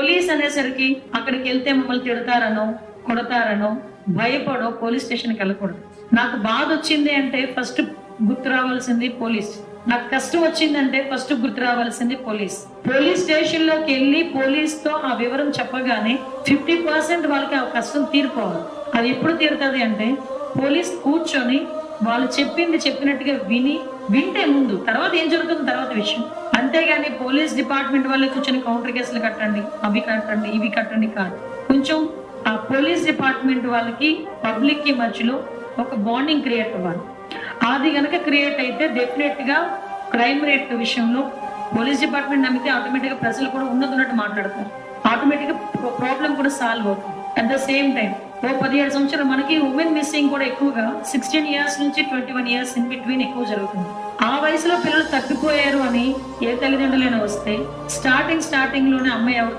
Police అనేసరికి అక్కడికి వెళ్తే మమ్మల్ని తిడతారనో కొడతారనో భయపడో పోలీస్ స్టేషన్కి వెళ్ళకూడదు. నాకు బాధ వచ్చింది అంటే ఫస్ట్ గుర్తు రావాల్సింది పోలీస్. నాకు కష్టం వచ్చిందంటే ఫస్ట్ గుర్తు రావాల్సింది పోలీస్. పోలీస్ స్టేషన్లోకి వెళ్ళి పోలీస్తో ఆ వివరం చెప్పగానే ఫిఫ్టీ పర్సెంట్ వాళ్ళకి ఆ కష్టం తీరిపోవాలి. అది ఎప్పుడు తీరుతుంది అంటే పోలీస్ కూర్చొని వాళ్ళు చెప్పింది చెప్పినట్టుగా విని వింటే ముందు తర్వాత ఏం జరుగుతుంది తర్వాత విషయం. అంతేగాని పోలీస్ డిపార్ట్మెంట్ వాళ్ళే కూర్చొని కౌంటర్ కేసులు కట్టండి అవి కట్టండి ఇవి కట్టండి కాదు. కొంచెం ఆ పోలీస్ డిపార్ట్మెంట్ వాళ్ళకి పబ్లిక్కి మధ్యలో ఒక బాండింగ్ క్రియేట్ అవ్వాలి. అది కనుక క్రియేట్ అయితే డెఫినెట్గా క్రైమ్ రేట్ విషయంలో పోలీస్ డిపార్ట్మెంట్ నమ్మితే ఆటోమేటిక్గా ప్రజలు కూడా ఉన్నది ఉన్నట్టు మాట్లాడతారు. ఆటోమేటిక్గా ప్రాబ్లం కూడా సాల్వ్ అవుతుంది. అట్ ద సేమ్ టైం ఓ పదిహేడు సంవత్సరాలు మనకి ఉమెన్ మిస్సింగ్ కూడా ఎక్కువగా సిక్స్టీన్ ఇయర్స్ నుంచి twenty one years in between ఎక్కువ జరుగుతుంది. ఆ వయసులో పిల్లలు తగ్గిపోయారు అని ఏ తల్లిదండ్రులైనా వస్తే స్టార్టింగ్ స్టార్టింగ్లోనే అమ్మాయి ఎవరితో